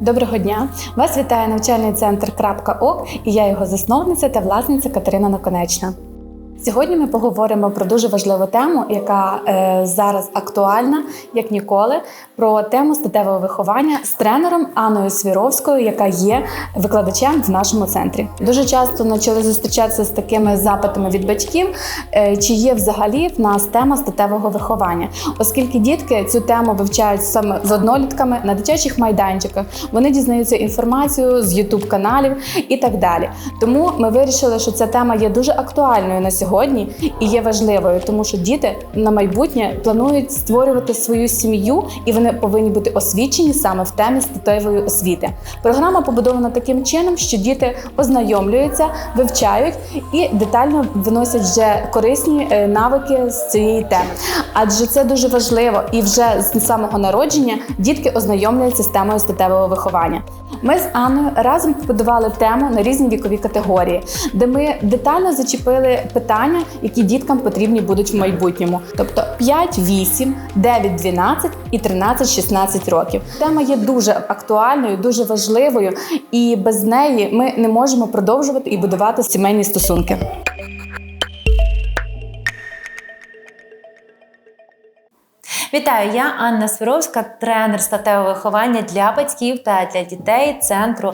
Доброго дня! Вас вітає навчальний центр «Крапка.ок» і я його засновниця та власниця Катерина Наконечна. Сьогодні ми поговоримо про дуже важливу тему, яка е, зараз актуальна як ніколи, про тему статевого виховання з тренером Анною Свіровською, яка є викладачем в нашому центрі. Дуже часто почали зустрічатися з такими запитами від батьків, е, чи є взагалі в нас тема статевого виховання, оскільки дітки цю тему вивчають саме з однолітками на дитячих майданчиках. Вони дізнаються інформацію з Ютуб каналів і так далі. Тому ми вирішили, що ця тема є дуже актуальною на сьогодні і є важливою, тому що діти на майбутнє планують створювати свою сім'ю, і вони повинні бути освічені саме в темі статевої освіти. Програма побудована таким чином, що діти ознайомлюються, вивчають і детально виносять вже корисні е, навики з цієї теми. Адже це дуже важливо, і вже з самого народження дітки ознайомлюються з темою статевого виховання. Ми з Анною разом побудували тему на різні вікові категорії, де ми детально зачепили питання, які діткам потрібні будуть в майбутньому, тобто 5, 8, 9, 12 і 13, 16 років. Тема є дуже актуальною, дуже важливою, і без неї ми не можемо продовжувати і будувати сімейні стосунки. Вітаю, я Анна Свіровська, тренер статевого виховання для батьків та для дітей центру.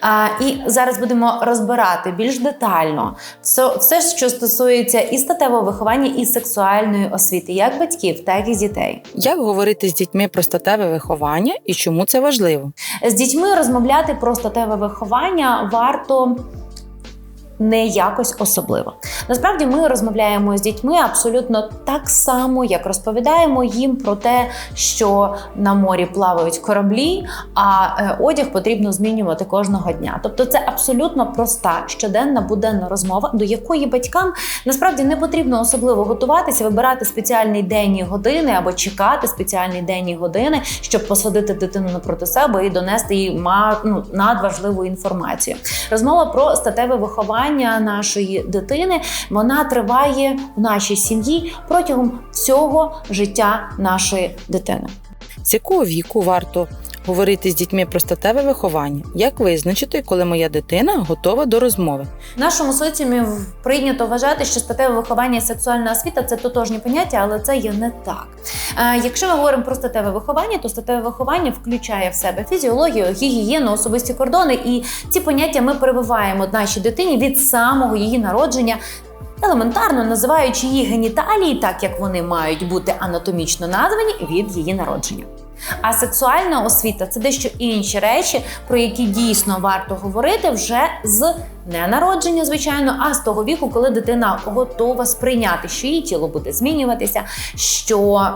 А, І зараз будемо розбирати більш детально все, що стосується і статевого виховання, і сексуальної освіти, як батьків, так і дітей. Як говорити з дітьми про статеве виховання і чому це важливо? З дітьми розмовляти про статеве виховання варто. Не якось особливо. Насправді ми розмовляємо з дітьми абсолютно так само, як розповідаємо їм про те, що на морі плавають кораблі, а е, одяг потрібно змінювати кожного дня. Тобто, це абсолютно проста щоденна буденна розмова, до якої батькам насправді не потрібно особливо готуватися, вибирати спеціальний день і години або чекати спеціальний день і години, щоб посадити дитину напроти себе і донести їй ну, надважливу інформацію. Розмова про статеве виховання нашої дитини вона триває в нашій сім'ї протягом всього життя нашої дитини. З якого віку варто говорити з дітьми про статеве виховання? Як визначити, коли моя дитина готова до розмови? В нашому соціумі прийнято вважати, що статеве виховання і сексуальна освіта це тотожні поняття, але це є не так. Якщо ми говоримо про статеве виховання, то статеве виховання включає в себе фізіологію, гігієну, особисті кордони, і ці поняття ми прививаємо нашій дитині від самого її народження. Елементарно називаючи її геніталії, так як вони мають бути анатомічно названі від її народження. А сексуальна освіта це дещо інші речі, про які дійсно варто говорити вже з не народження, звичайно, а з того віку, коли дитина готова сприйняти, що її тіло буде змінюватися, що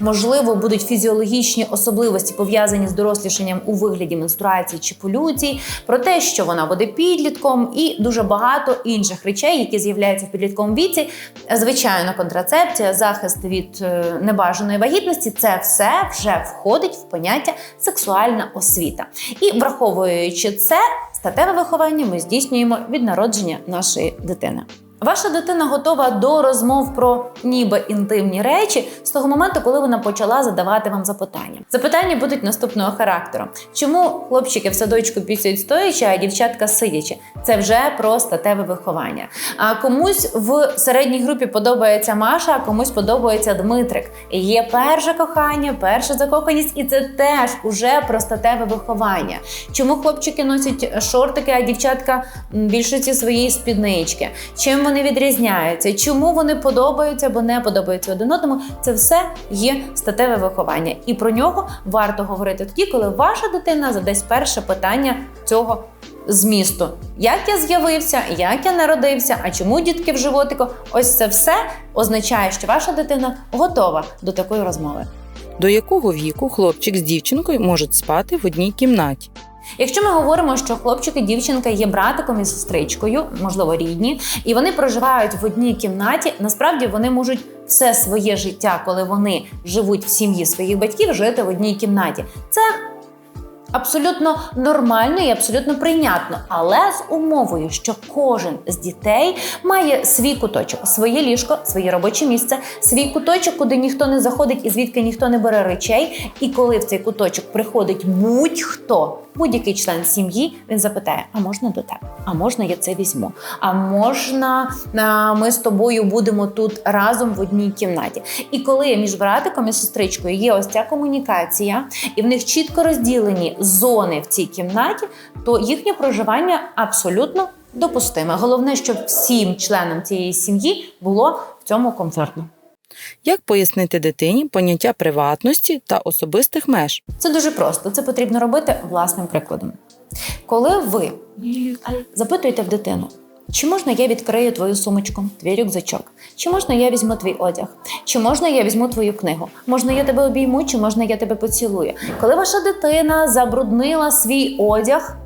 можливо будуть фізіологічні особливості пов'язані з дорослішанням у вигляді менструації чи полюцій, про те, що вона буде підлітком, і дуже багато інших речей, які з'являються в підлітковому віці. Звичайно, контрацепція, захист від е, небажаної вагітності це все вже входить в поняття сексуальна освіта. І враховуючи це, статеве виховання ми здійснюємо від народження нашої дитини. Ваша дитина готова до розмов про ніби інтимні речі з того моменту, коли вона почала задавати вам запитання. Запитання будуть наступного характеру: чому хлопчики в садочку пісяють стоячи, а дівчатка сидячи? Це вже про статеве виховання. А комусь в середній групі подобається Маша, а комусь подобається Дмитрик. Є перше кохання, перша закоханість, і це теж уже про статеве виховання. Чому хлопчики носять шортики, а дівчатка більшості своєї спіднички? Чим вони відрізняються, чому вони подобаються або не подобаються один одному, це все є статеве виховання, і про нього варто говорити тоді, коли ваша дитина задасть перше питання цього змісту: як я з'явився, як я народився, а чому дітки в животику? Ось це все означає, що ваша дитина готова до такої розмови. До якого віку хлопчик з дівчинкою можуть спати в одній кімнаті? Якщо ми говоримо, що хлопчик і дівчинка є братиком і сестричкою, можливо, рідні, і вони проживають в одній кімнаті, насправді вони можуть все своє життя, коли вони живуть в сім'ї своїх батьків, жити в одній кімнаті. Це Абсолютно нормально і абсолютно прийнятно, але з умовою, що кожен з дітей має свій куточок, своє ліжко, своє робоче місце, свій куточок, куди ніхто не заходить і звідки ніхто не бере речей. І коли в цей куточок приходить будь-хто, будь-який член сім'ї, він запитає: а можна до тебе? А можна я це візьму? А можна ми з тобою будемо тут разом в одній кімнаті? І коли між братиком і сестричкою є ось ця комунікація, і в них чітко розділені зони в цій кімнаті, то їхнє проживання абсолютно допустиме. Головне, щоб всім членам цієї сім'ї було в цьому комфортно. Як пояснити дитині поняття приватності та особистих меж? Це дуже просто. Це потрібно робити власним прикладом. Коли ви запитуєте в дитину, чи можна я відкрию твою сумочку, твій рюкзачок? Чи можна я візьму твій одяг? Чи можна я візьму твою книгу? Можна я тебе обійму, чи можна я тебе поцілую? Коли ваша дитина забруднила свій одяг,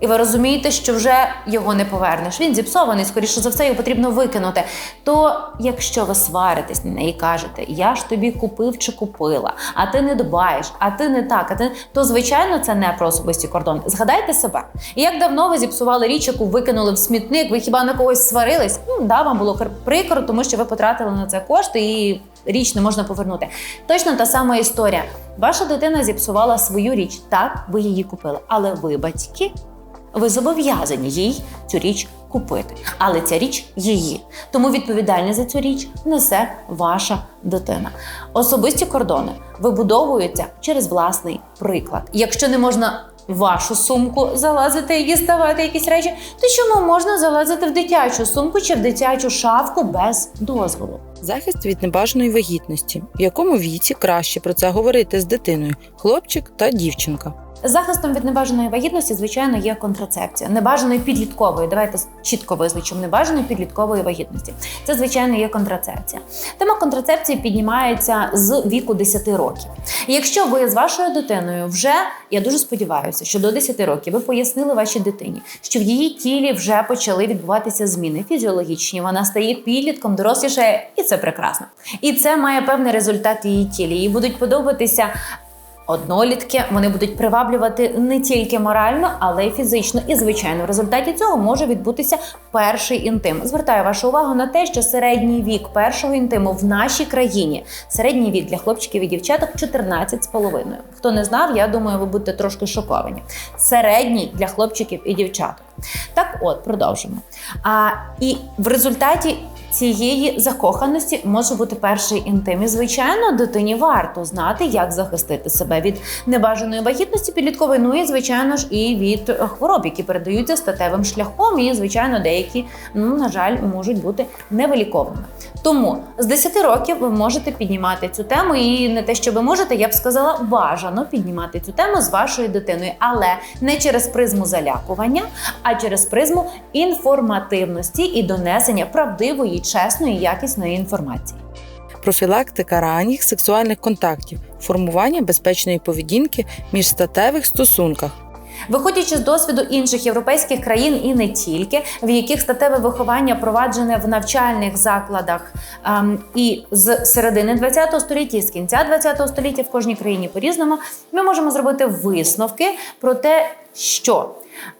і ви розумієте, що вже його не повернеш. Він зіпсований, скоріше за все, його потрібно викинути. То якщо ви сваритесь на неї і кажете, я ж тобі купив чи купила, а ти не дбаєш, а ти не так, а ти то звичайно це не про особисті кордони. Згадайте себе. І Як давно ви зіпсували річ, яку викинули в смітник, ви хіба на когось сварились? Ну да, вам було кр- прикро, тому що ви потратили на це кошти і. Річ не можна повернути. Точно та сама історія. Ваша дитина зіпсувала свою річ. Так, ви її купили. Але ви, батьки, ви зобов'язані їй цю річ купити. Але ця річ її. Тому відповідальність за цю річ несе ваша дитина. Особисті кордони вибудовуються через власний приклад. Якщо не можна вашу сумку залазити і діставати якісь речі, то чому можна залазити в дитячу сумку чи в дитячу шафку без дозволу? Захист від небажаної вагітності. В якому віці краще про це говорити з дитиною хлопчик та дівчинка? Захистом від небажаної вагітності, звичайно, є контрацепція. Небажаної підліткової. Давайте чітко визначимо небажаної підліткової вагітності. Це, звичайно, є контрацепція. Тема контрацепції піднімається з віку 10 років. Якщо ви з вашою дитиною вже, я дуже сподіваюся, що до 10 років ви пояснили вашій дитині, що в її тілі вже почали відбуватися зміни фізіологічні, вона стає підлітком, дорослішає, і це прекрасно. І це має певний результат її тілі. Їй будуть подобатися Однолітки вони будуть приваблювати не тільки морально, але й фізично. І звичайно, в результаті цього може відбутися перший інтим. Звертаю вашу увагу на те, що середній вік першого інтиму в нашій країні середній вік для хлопчиків і дівчаток 14,5. Хто не знав, я думаю, ви будете трошки шоковані. Середній для хлопчиків і дівчаток. Так, от продовжимо. А і в результаті цієї закоханості може бути перший інтим. І, звичайно, дитині варто знати, як захистити себе від небажаної вагітності підліткової, ну і звичайно ж і від хвороб, які передаються статевим шляхом, і звичайно, деякі, ну на жаль, можуть бути невиліковними. Тому з 10 років ви можете піднімати цю тему, і не те, що ви можете, я б сказала, бажано піднімати цю тему з вашою дитиною, але не через призму залякування, а через призму інформативності і донесення правдивої, чесної, якісної інформації. Профілактика ранніх сексуальних контактів, формування безпечної поведінки між статевих стосунках. Виходячи з досвіду інших європейських країн і не тільки, в яких статеве виховання проваджене в навчальних закладах ем, і з середини ХХ століття, і з кінця ХХ століття в кожній країні по-різному, ми можемо зробити висновки про те, що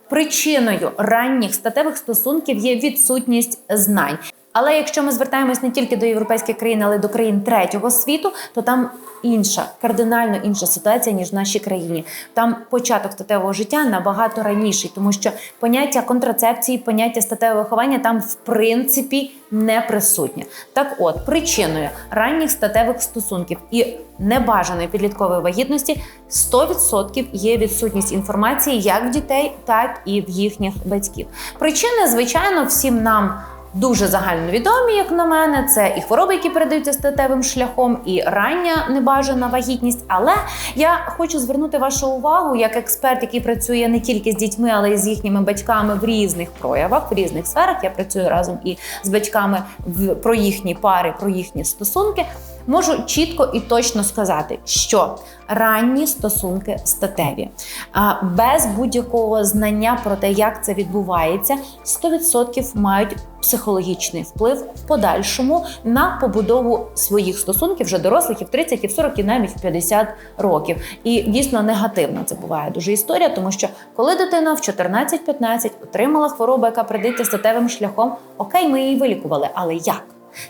причиною ранніх статевих стосунків є відсутність знань. Але якщо ми звертаємось не тільки до європейських країн, але й до країн третього світу, то там інша, кардинально інша ситуація ніж в нашій країні. Там початок статевого життя набагато раніший, тому що поняття контрацепції, поняття статевого виховання там в принципі не присутнє. Так, от причиною ранніх статевих стосунків і небажаної підліткової вагітності 100% є відсутність інформації як в дітей, так і в їхніх батьків. Причини, звичайно, всім нам. Дуже загальновідомі, як на мене, це і хвороби, які передаються статевим шляхом, і рання небажана вагітність. Але я хочу звернути вашу увагу як експерт, який працює не тільки з дітьми, але й з їхніми батьками в різних проявах, в різних сферах. Я працюю разом і з батьками в про їхні пари, про їхні стосунки. Можу чітко і точно сказати, що ранні стосунки статеві. А без будь-якого знання про те, як це відбувається, 100% мають психологічний вплив в подальшому на побудову своїх стосунків вже дорослих і в 30, і в 40, і навіть в 50 років. І дійсно негативно це буває дуже історія, тому що коли дитина в 14-15 отримала хворобу, яка прийдеться статевим шляхом, окей, ми її вилікували, але як?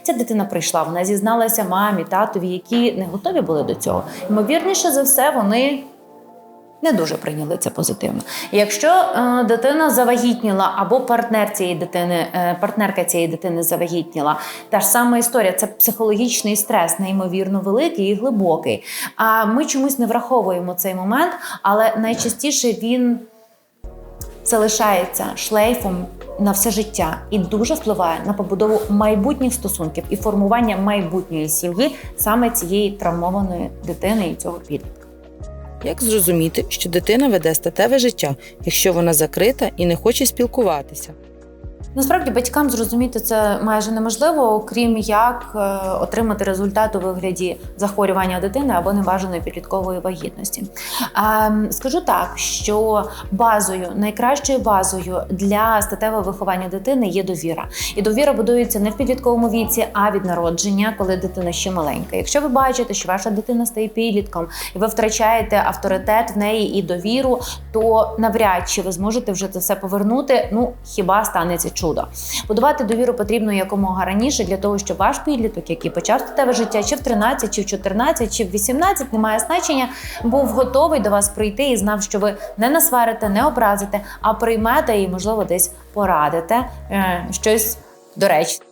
Ця дитина прийшла, вона зізналася мамі, татові, які не готові були до цього. Ймовірніше за все, вони не дуже прийняли це позитивно. Якщо е, дитина завагітніла або партнер цієї дитини, е, партнерка цієї дитини завагітніла, та ж сама історія, це психологічний стрес, неймовірно великий і глибокий. А ми чомусь не враховуємо цей момент, але найчастіше він залишається шлейфом на все життя і дуже впливає на побудову майбутніх стосунків і формування майбутньої сім'ї саме цієї травмованої дитини і цього підлітка. Як зрозуміти, що дитина веде статеве життя, якщо вона закрита і не хоче спілкуватися? Насправді батькам зрозуміти це майже неможливо, окрім як е, отримати результат у вигляді захворювання дитини або небажаної підліткової вагітності. Ем, Скажу так, що базою, найкращою базою для статевого виховання дитини є довіра. І довіра будується не в підлітковому віці, а від народження, коли дитина ще маленька. Якщо ви бачите, що ваша дитина стає підлітком, і ви втрачаєте авторитет в неї і довіру, то навряд чи ви зможете вже це все повернути. Ну хіба станеться чудо. Будувати довіру потрібно якомога раніше для того, щоб ваш підліток, який почав статеве життя, чи в 13, чи в 14, чи в 18, немає значення, був готовий до вас прийти і знав, що ви не насварите, не образите, а приймете і, можливо, десь порадите е, щось доречне.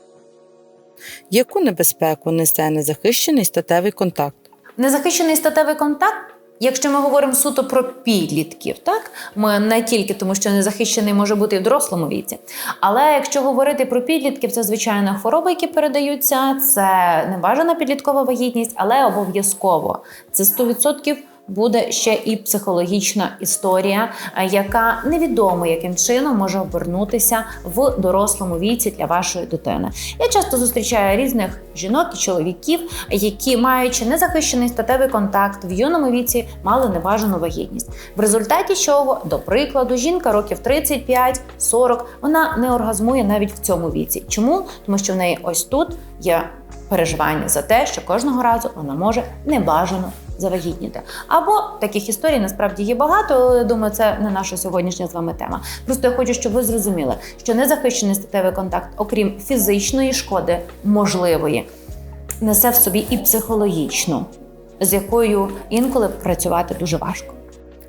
Яку небезпеку несе незахищений статевий контакт? Незахищений статевий контакт. Якщо ми говоримо суто про підлітків, так ми не тільки тому, що незахищений може бути і в дорослому віці. Але якщо говорити про підлітків, це звичайно хвороби, які передаються, це небажана підліткова вагітність, але обов'язково це 100% буде ще і психологічна історія, е, яка невідомо яким чином може обернутися в дорослому віці для вашої дитини. Я часто зустрічаю різних жінок і чоловіків, які, маючи незахищений статевий контакт в юному віці, мали небажану вагітність. В результаті чого, до прикладу, жінка років 35-40, вона не оргазмує навіть в цьому віці. Чому? Тому що в неї ось тут є переживання за те, що кожного разу вона може небажано завагітніти. Або таких історій насправді є багато, але я думаю, це не наша сьогоднішня з вами тема. Просто я хочу, щоб ви зрозуміли, що незахищений статевий контакт, окрім фізичної шкоди, можливої, несе в собі і психологічну, з якою інколи працювати дуже важко.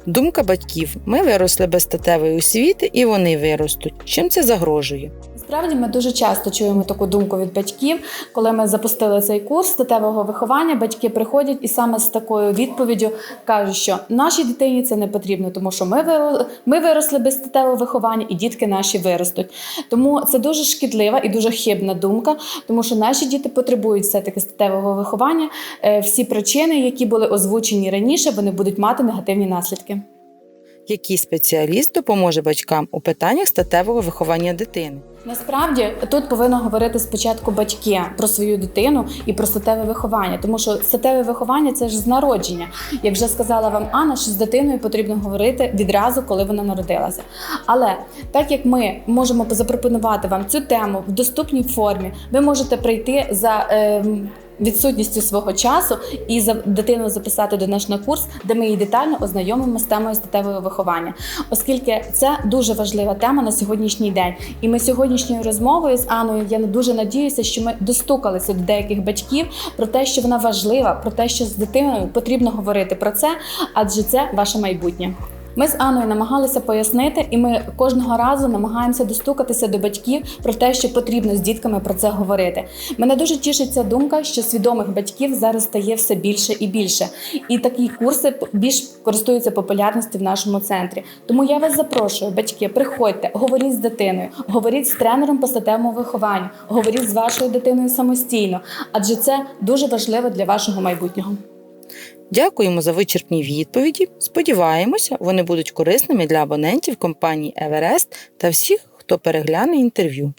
Думка батьків: ми виросли без статевої освіти, і вони виростуть. Чим це загрожує? Насправді ми дуже часто чуємо таку думку від батьків. Коли ми запустили цей курс статевого виховання, батьки приходять і саме з такою відповіддю кажуть, що нашій дитині це не потрібно, тому що ми ми виросли без статевого виховання, і дітки наші виростуть. Тому це дуже шкідлива і дуже хибна думка, тому що наші діти потребують все-таки статевого виховання. Е, Всі причини, які були озвучені раніше, вони будуть мати негативні наслідки. Який спеціаліст допоможе батькам у питаннях статевого виховання дитини? Насправді тут повинно говорити спочатку батьки про свою дитину і про статеве виховання, тому що статеве виховання це ж з народження. Як вже сказала вам Анна, що з дитиною потрібно говорити відразу, коли вона народилася. Але так як ми можемо запропонувати вам цю тему в доступній формі, ви можете прийти за. ем, Відсутністю свого часу і за дитину записати до нас на курс, де ми її детально ознайомимо з темою статевого виховання, оскільки це дуже важлива тема на сьогоднішній день. І ми сьогоднішньою розмовою з Аною я дуже надіюся, що ми достукалися до деяких батьків про те, що вона важлива, про те, що з дитиною потрібно говорити про це, адже це ваше майбутнє. Ми з Аною намагалися пояснити, і ми кожного разу намагаємося достукатися до батьків про те, що потрібно з дітками про це говорити. Мене дуже тішить ця думка, що свідомих батьків зараз стає все більше і більше. І такі курси більш користуються популярністю в нашому центрі. Тому я вас запрошую, батьки, приходьте, говоріть з дитиною, говоріть з тренером по статевому вихованню, говоріть з вашою дитиною самостійно, адже це дуже важливо для вашого майбутнього. Дякуємо за вичерпні відповіді. Сподіваємося, вони будуть корисними для абонентів компанії Еверест та всіх, хто перегляне інтерв'ю.